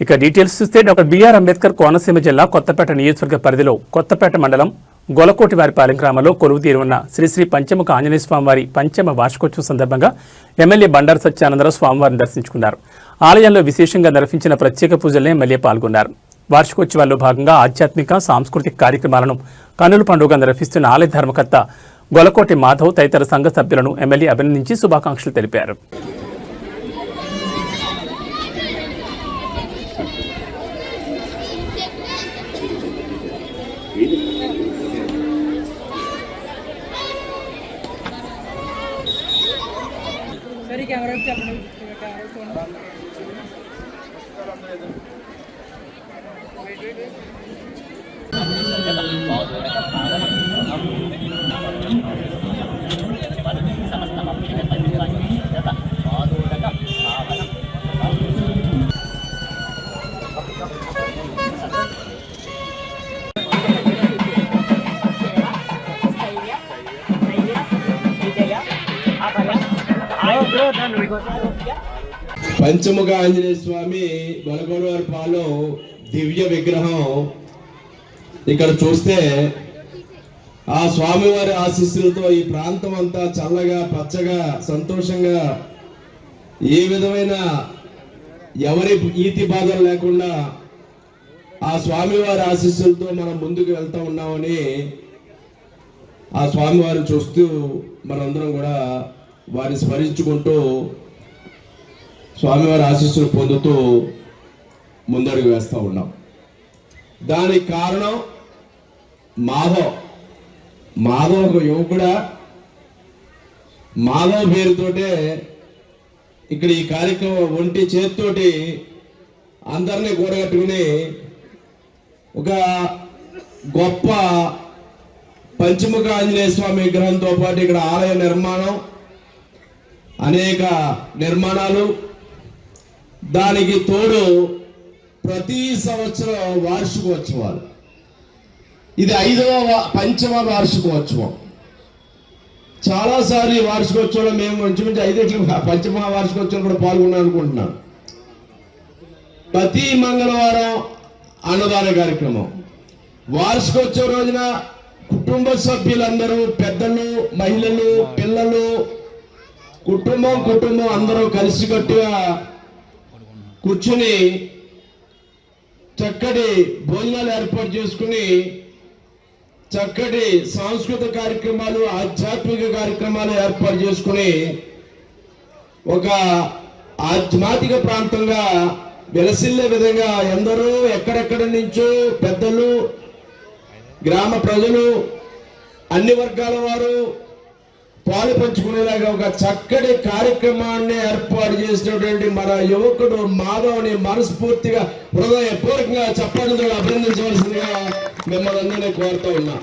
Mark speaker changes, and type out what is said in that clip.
Speaker 1: ఇక డీటెయిల్స్ చూస్తే doctor BR Ambedkar Konaseema జిల్లా కొత్తపేట నియోజకవర్గ పరిధిలో కొత్తపేట మండలం గొలకోటి వారిపాలెం గ్రామంలో కొలువుతీరు ఉన్న శ్రీశ్రీ పంచముఖ ఆంజనేయ స్వామివారి పంచమ వార్షికోత్సవం సందర్భంగా ఎమ్మెల్యే బండారు సత్యానందరావు స్వామివారిని దర్శించుకున్నారు. ఆలయంలో విశేషంగా నిర్వహించిన ప్రత్యేక పూజల్లో ఎమ్మెల్యే పాల్గొన్నారు. వార్షికోత్సవాల్లో భాగంగా ఆధ్యాత్మిక సాంస్కృతిక కార్యక్రమాలను కన్నుల పండుగ నిర్వహిస్తున్న ఆలయ ధర్మకర్త గొలకోటి మాధవ్ తదితర సంఘ సభ్యులను ఎమ్మెల్యే అభినందించి శుభాకాంక్షలు తెలిపారు.
Speaker 2: సరే కెమెరా చెప్పండి కెమెరా
Speaker 3: పంచముఖ ఆంజనేయ స్వామి గొలగొడవారి దివ్య విగ్రహం. ఇక్కడ చూస్తే ఆ స్వామివారి ఆశీస్సులతో ఈ ప్రాంతం అంతా చల్లగా పచ్చగా సంతోషంగా ఏ విధమైన ఎవరి ఈతి బాధలు లేకుండా ఆ స్వామివారి ఆశీస్సులతో మనం ముందుకు వెళ్తా ఉన్నామని ఆ స్వామివారిని చూస్తూ మనందరం కూడా వారిని స్మరించుకుంటూ స్వామివారి ఆశీస్సులు పొందుతూ ముందడుగు వేస్తూ ఉన్నాం. దానికి కారణం మాధవ్. మాధవ్ ఒక యువకుడా. మాధవ్ పేరుతోటే ఇక్కడ ఈ కార్యక్రమం ఒంటి చేతితోటి అందరినీ కూడగట్టుకుని ఒక గొప్ప పంచముఖ ఆంజనేయ స్వామి విగ్రహంతో పాటు ఇక్కడ ఆలయ నిర్మాణం అనేక నిర్మాణాలు. దానికి తోడు ప్రతి సంవత్సరం వార్షికోత్సవాలు. ఇది ఐదవ పంచమ వార్షికోత్సవం. చాలాసార్లు ఈ వార్షికోత్సవంలో మేము మంచి ఐదేట్లు పంచమ వార్షికోత్సవం కూడా పాల్గొన్నాం అనుకుంటున్నాను ప్రతి మంగళవారం అన్నదాన కార్యక్రమం. వార్షికోత్సవం రోజున కుటుంబ సభ్యులందరూ పెద్దలు మహిళలు పిల్లలు కుటుంబం కుటుంబం అందరూ కలిసికట్టుగా కూర్చుని చక్కటి భోజనాలు ఏర్పాటు చేసుకుని చక్కటి సాంస్కృతిక కార్యక్రమాలు ఆధ్యాత్మిక కార్యక్రమాలు ఏర్పాటు చేసుకుని ఒక ఆధ్యాత్మిక ప్రాంతంగా వెలసిల్లే విధంగా ఎందరో ఎక్కడెక్కడి నుంచో పెద్దలు గ్రామ ప్రజలు అన్ని వర్గాల వారు పాలు పంచుకునేలాగా ఒక చక్కటి కార్యక్రమాన్ని ఏర్పాటు చేసినటువంటి మన యువకుడు మాధవ్ని మనస్ఫూర్తిగా హృదయపూర్వకంగా చెప్పడంతో అభినందించవలసిందిగా మిమ్మల్ని అందరినీ కోరుతూ ఉన్నా.